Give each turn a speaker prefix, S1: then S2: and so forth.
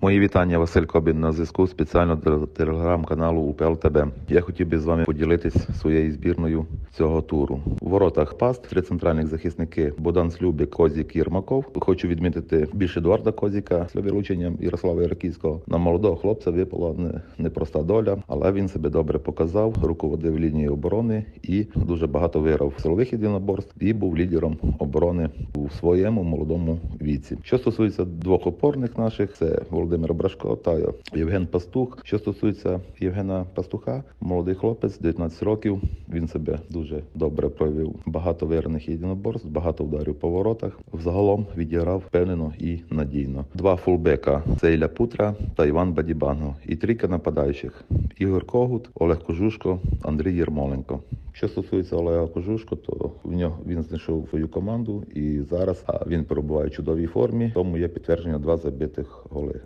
S1: Мої вітання, Василь Кобін на зв'язку спеціально для телеграм-каналу УПЛ ТБ. Я хотів би з вами поділитись своєю збірною цього туру. У воротах паст три центральних захисники Богдан Слюбік, Козік Єрмаков. Хочу відмітити більш Едуарда Козіка з вилученням Ярослава Яраківського. На молодого хлопця випала не, непроста доля, але він себе добре показав, руководив лінією оборони і дуже багато виграв силових єдиноборств і був лідером оборони у своєму молодому віці. Що стосується двох опорних наших, це Володимир Брашко та Євген Пастух. Що стосується Євгена Пастуха, молодий хлопець, 19 років. Він себе дуже добре проявив. Багато виграних єдиноборств, багато ударів по воротах. Взагалом відіграв впевнено і надійно. Два фулбека це Ілля Путра та Іван Бадібанго. І трійка нападаючих: Ігор Когут, Олег Кожушко, Андрій Єрмоленко. Що стосується Олега Кожушко, то в нього він знайшов свою команду і зараз він перебуває в чудовій формі. Тому є підтвердження два забитих голи.